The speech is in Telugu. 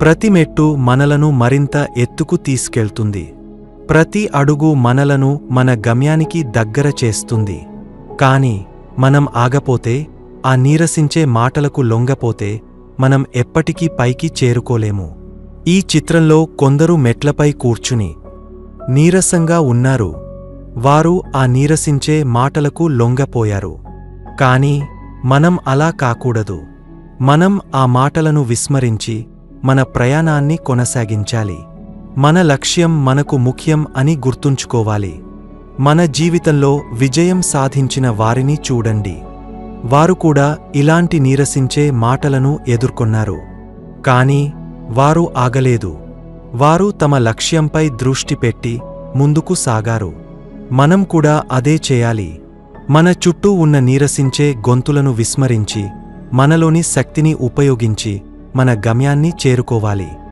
ప్రతి మెట్టు మనలను మరింత ఎత్తుకు తీసుకెళ్తుంది. ప్రతి అడుగు మనలను మన గమ్యానికి దగ్గర చేస్తుంది. కాని మనం ఆగపోతే ఆ నీరసించే మాటలకు లొంగపోతే మనం ఎప్పటికీ పైకి చేరుకోలేము. ఈ చిత్రంలో కొందరు మెట్లపై కూర్చుని నీరసంగా ఉన్నారు. వారు ఆ నీరసించే మాటలకు లొంగపోయారు. కాని మనం అలా కాకూడదు. మనం ఆ మాటలను విస్మరించి మన ప్రయాణాన్ని కొనసాగించాలి. మన లక్ష్యం మనకు ముఖ్యం అని గుర్తుంచుకోవాలి. మన జీవితంలో విజయం సాధించిన వారిని చూడండి. వారు కూడా ఇలాంటి నీరసించే మాటలను ఎదుర్కొన్నారు. కానీ వారు ఆగలేదు. వారు తమ లక్ష్యంపై దృష్టి పెట్టి ముందుకు సాగారు. మనం కూడా అదే చేయాలి. మన చుట్టూ ఉన్న నీరసించే గొంతులను విస్మరించి మనలోని శక్తిని ఉపయోగించి మన గమ్యాన్ని చేరుకోవాలి.